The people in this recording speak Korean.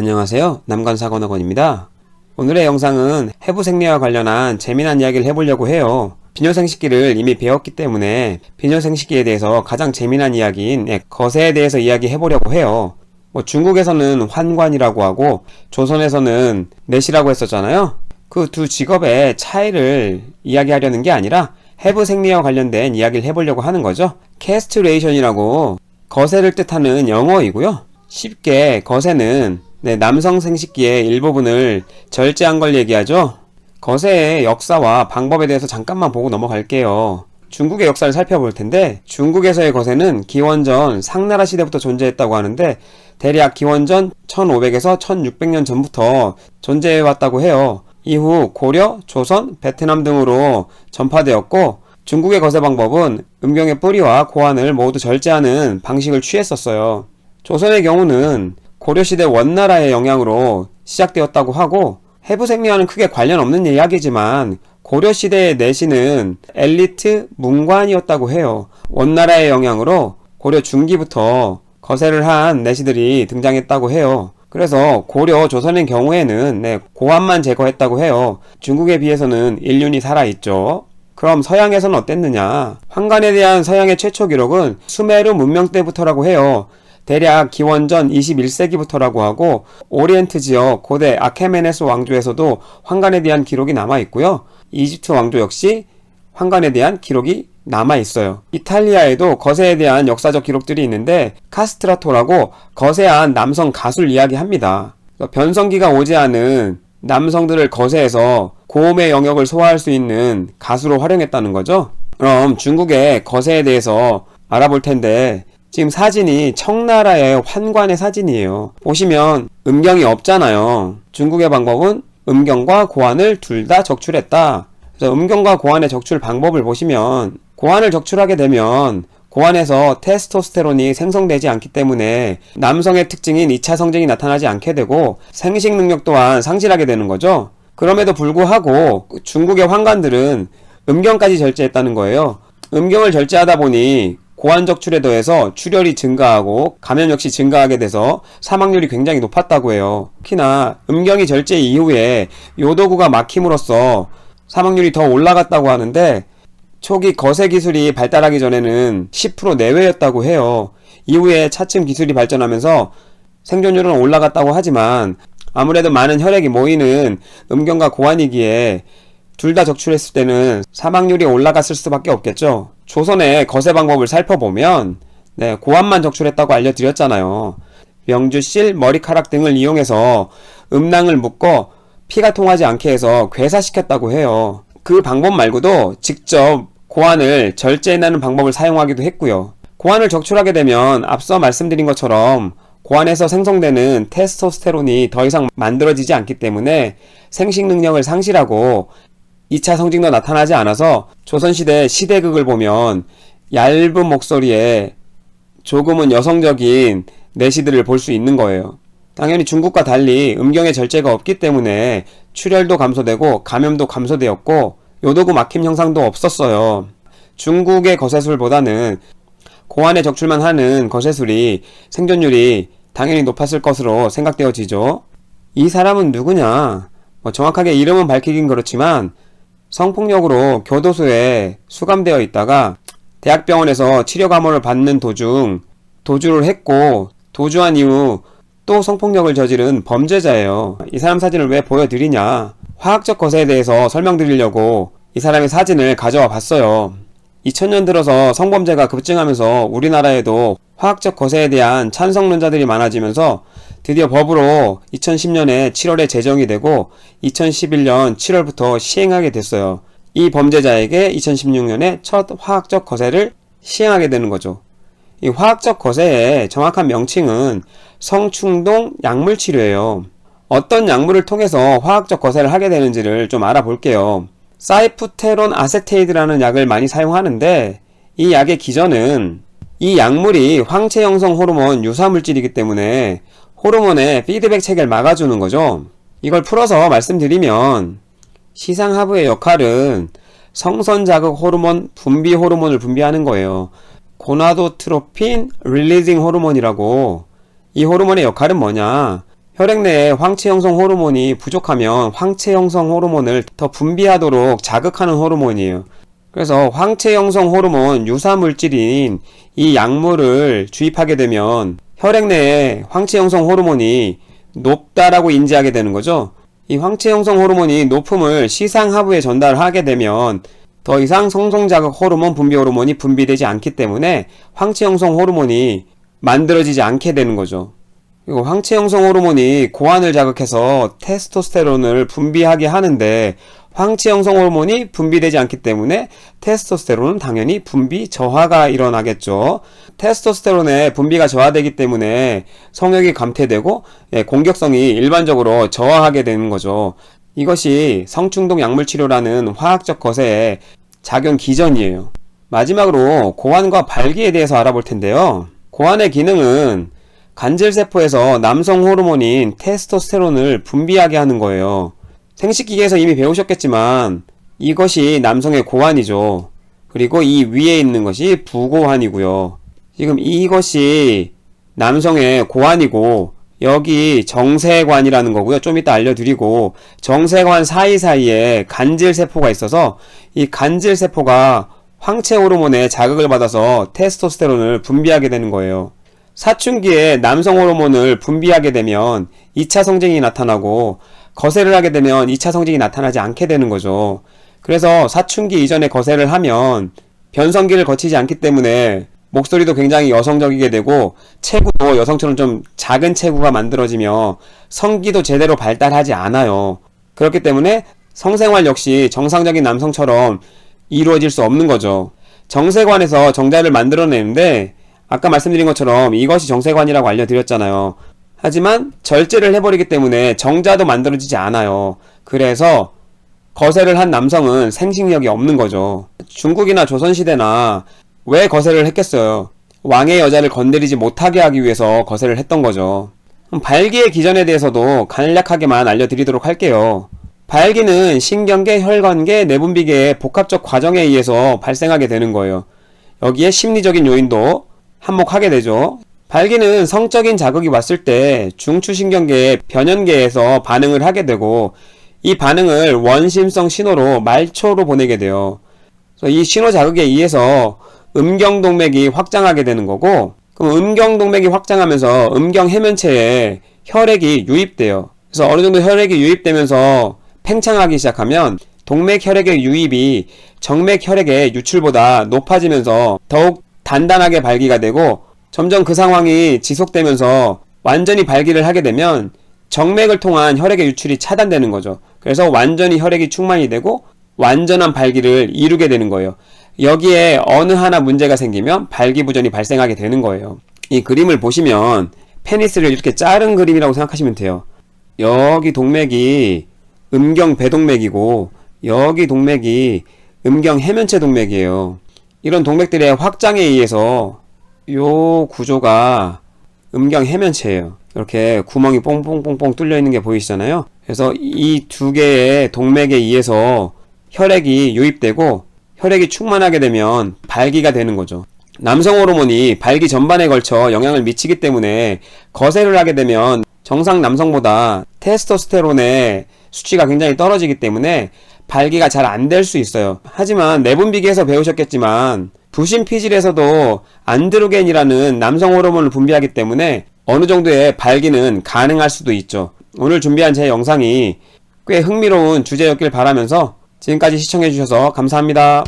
안녕하세요. 남관사건학원입니다. 오늘의 영상은 해부 생리와 관련한 재미난 이야기를 해보려고 해요. 비뇨생식기를 이미 배웠기 때문에 비뇨생식기에 대해서 가장 재미난 이야기인 예, 거세에 대해서 이야기해보려고 해요. 뭐 중국에서는 환관이라고 하고 조선에서는 내시라고 했었잖아요. 그 두 직업의 차이를 이야기하려는 게 아니라 해부 생리와 관련된 이야기를 해보려고 하는 거죠. 캐스트레이션이라고 거세를 뜻하는 영어이고요. 쉽게 거세는 네, 남성 생식기의 일부분을 절제한 걸 얘기하죠. 거세의 역사와 방법에 대해서 잠깐만 보고 넘어갈게요. 중국의 역사를 살펴볼 텐데 중국에서의 거세는 기원전 상나라 시대부터 존재했다고 하는데 대략 기원전 1500에서 1600년 전부터 존재해 왔다고 해요. 이후 고려, 조선, 베트남 등으로 전파되었고 중국의 거세 방법은 음경의 뿌리와 고안을 모두 절제하는 방식을 취했었어요. 조선의 경우는 고려시대 원나라의 영향으로 시작되었다고 하고 해부생리와는 크게 관련 없는 이야기지만 고려시대의 내시는 엘리트 문관이었다고 해요. 원나라의 영향으로 고려 중기부터 거세를 한 내시들이 등장했다고 해요. 그래서 고려 조선의 경우에는 네, 고안만 제거했다고 해요. 중국에 비해서는 인륜이 살아있죠. 그럼 서양에서는 어땠느냐? 황간에 대한 서양의 최초 기록은 수메르 문명 때부터라고 해요. 대략 기원전 21세기부터라고 하고 오리엔트 지역 고대 아케메네스 왕조에서도 황간에 대한 기록이 남아 있고요. 이집트 왕조 역시 황간에 대한 기록이 남아 있어요. 이탈리아에도 거세에 대한 역사적 기록들이 있는데 카스트라토라고 거세한 남성 가수를 이야기합니다. 변성기가 오지 않은 남성들을 거세해서 고음의 영역을 소화할 수 있는 가수로 활용했다는 거죠. 그럼 중국의 거세에 대해서 알아볼 텐데 지금 사진이 청나라의 환관의 사진이에요. 보시면 음경이 없잖아요. 중국의 방법은 음경과 고안을 둘 다 적출했다. 그래서 음경과 고안의 적출 방법을 보시면 고안을 적출하게 되면 고안에서 테스토스테론이 생성되지 않기 때문에 남성의 특징인 2차 성징이 나타나지 않게 되고 생식 능력 또한 상실하게 되는 거죠. 그럼에도 불구하고 중국의 환관들은 음경까지 절제했다는 거예요. 음경을 절제하다 보니 고환 적출에 더해서 출혈이 증가하고 감염 역시 증가하게 돼서 사망률이 굉장히 높았다고 해요. 특히나 음경이 절제 이후에 요도구가 막힘으로써 사망률이 더 올라갔다고 하는데 초기 거세 기술이 발달하기 전에는 10% 내외였다고 해요. 이후에 차츰 기술이 발전하면서 생존율은 올라갔다고 하지만 아무래도 많은 혈액이 모이는 음경과 고환이기에 둘 다 적출했을 때는 사망률이 올라갔을 수밖에 없겠죠. 조선의 거세 방법을 살펴보면 네, 고환만 적출했다고 알려드렸잖아요. 명주실, 머리카락 등을 이용해서 음낭을 묶어 피가 통하지 않게 해서 괴사시켰다고 해요. 그 방법 말고도 직접 고환을 절제해내는 방법을 사용하기도 했고요. 고환을 적출하게 되면 앞서 말씀드린 것처럼 고환에서 생성되는 테스토스테론이 더 이상 만들어지지 않기 때문에 생식 능력을 상실하고 2차 성징도 나타나지 않아서 조선시대 시대극을 보면 얇은 목소리에 조금은 여성적인 내시들을 볼 수 있는 거예요. 당연히 중국과 달리 음경의 절제가 없기 때문에 출혈도 감소되고 감염도 감소되었고 요도구 막힘 형상도 없었어요. 중국의 거세술보다는 고안에 적출만 하는 거세술이 생존율이 당연히 높았을 것으로 생각되어지죠. 이 사람은 누구냐? 뭐 정확하게 이름은 밝히긴 그렇지만 성폭력으로 교도소에 수감되어 있다가 대학병원에서 치료 감호를 받는 도중 도주를 했고 도주한 이후 또 성폭력을 저지른 범죄자예요. 이 사람 사진을 왜 보여드리냐? 화학적 거세에 대해서 설명드리려고 이 사람의 사진을 가져와 봤어요. 2000년 들어서 성범죄가 급증하면서 우리나라에도 화학적 거세에 대한 찬성론자들이 많아지면서 드디어 법으로 2010년에 7월에 제정이 되고 2011년 7월부터 시행하게 됐어요. 이 범죄자에게 2016년에 첫 화학적 거세를 시행하게 되는 거죠. 이 화학적 거세의 정확한 명칭은 성충동 약물 치료예요. 어떤 약물을 통해서 화학적 거세를 하게 되는지를 좀 알아볼게요. 사이프테론 아세테이드라는 약을 많이 사용하는데 이 약의 기전은 이 약물이 황체 형성 호르몬 유사 물질이기 때문에 호르몬의 피드백 체계를 막아주는 거죠. 이걸 풀어서 말씀드리면 시상하부의 역할은 성선 자극 호르몬 분비 호르몬을 분비하는 거예요. 고나도트로핀 릴리징 호르몬이라고 이 호르몬의 역할은 뭐냐? 혈액 내에 황체 형성 호르몬이 부족하면 황체 형성 호르몬을 더 분비하도록 자극하는 호르몬이에요. 그래서 황체 형성 호르몬 유사 물질인 이 약물을 주입하게 되면 혈액 내에 황체 형성 호르몬이 높다라고 인지하게 되는 거죠. 이 황체 형성 호르몬이 높음을 시상하부에 전달하게 되면 더 이상 성성자극 호르몬 분비 호르몬이 분비되지 않기 때문에 황체 형성 호르몬이 만들어지지 않게 되는 거죠. 그리고 황체 형성 호르몬이 고환을 자극해서 테스토스테론을 분비하게 하는데 황체 형성 호르몬이 분비되지 않기 때문에 테스토스테론은 당연히 분비 저하가 일어나겠죠. 테스토스테론의 분비가 저하되기 때문에 성욕이 감퇴되고 예, 공격성이 일반적으로 저하하게 되는 거죠. 이것이 성충동 약물 치료라는 화학적 거세의 작용 기전이에요. 마지막으로 고환과 발기에 대해서 알아볼 텐데요. 고환의 기능은 간질세포에서 남성 호르몬인 테스토스테론을 분비하게 하는 거예요. 생식기계에서 이미 배우셨겠지만 이것이 남성의 고환이죠. 그리고 이 위에 있는 것이 부고환이고요. 지금 이것이 남성의 고환이고 여기 정세관이라는 거고요. 좀 이따 알려드리고 정세관 사이사이에 간질세포가 있어서 이 간질세포가 황체 호르몬에 자극을 받아서 테스토스테론을 분비하게 되는 거예요. 사춘기에 남성 호르몬을 분비하게 되면 2차 성징이 나타나고 거세를 하게 되면 2차 성징이 나타나지 않게 되는 거죠. 그래서 사춘기 이전에 거세를 하면 변성기를 거치지 않기 때문에 목소리도 굉장히 여성적이게 되고 체구도 여성처럼 좀 작은 체구가 만들어지며 성기도 제대로 발달하지 않아요. 그렇기 때문에 성생활 역시 정상적인 남성처럼 이루어질 수 없는 거죠. 정세관에서 정자를 만들어내는데 아까 말씀드린 것처럼 이것이 정세관이라고 알려드렸잖아요. 하지만 절제를 해버리기 때문에 정자도 만들어지지 않아요. 그래서 거세를 한 남성은 생식력이 없는 거죠. 중국이나 조선시대나 왜 거세를 했겠어요? 왕의 여자를 건드리지 못하게 하기 위해서 거세를 했던 거죠. 발기의 기전에 대해서도 간략하게만 알려드리도록 할게요. 발기는 신경계, 혈관계, 내분비계의 복합적 과정에 의해서 발생하게 되는 거예요. 여기에 심리적인 요인도 한몫하게 되죠. 발기는 성적인 자극이 왔을 때 중추신경계의 변연계에서 반응을 하게 되고 이 반응을 원심성 신호로 말초로 보내게 돼요. 이 신호 자극에 의해서 음경동맥이 확장하게 되는 거고 그럼 음경동맥이 확장하면서 음경 해면체에 혈액이 유입돼요. 그래서 어느 정도 혈액이 유입되면서 팽창하기 시작하면 동맥 혈액의 유입이 정맥 혈액의 유출보다 높아지면서 더욱 단단하게 발기가 되고 점점 그 상황이 지속되면서 완전히 발기를 하게 되면 정맥을 통한 혈액의 유출이 차단되는 거죠. 그래서 완전히 혈액이 충만이 되고 완전한 발기를 이루게 되는 거예요. 여기에 어느 하나 문제가 생기면 발기부전이 발생하게 되는 거예요. 이 그림을 보시면 페니스를 이렇게 자른 그림이라고 생각하시면 돼요. 여기 동맥이 음경 배동맥이고 여기 동맥이 음경 해면체 동맥이에요. 이런 동맥들의 확장에 의해서 요 구조가 음경 해면체예요. 이렇게 구멍이 뽕뽕뽕뽕 뚫려 있는 게 보이시잖아요. 그래서 이 두 개의 동맥에 의해서 혈액이 유입되고 혈액이 충만하게 되면 발기가 되는 거죠. 남성 호르몬이 발기 전반에 걸쳐 영향을 미치기 때문에 거세를 하게 되면 정상 남성보다 테스토스테론의 수치가 굉장히 떨어지기 때문에 발기가 잘 안 될 수 있어요. 하지만 내분비계에서 배우셨겠지만 부신 피질에서도 안드로겐이라는 남성 호르몬을 분비하기 때문에 어느 정도의 발기는 가능할 수도 있죠. 오늘 준비한 제 영상이 꽤 흥미로운 주제였길 바라면서 지금까지 시청해주셔서 감사합니다.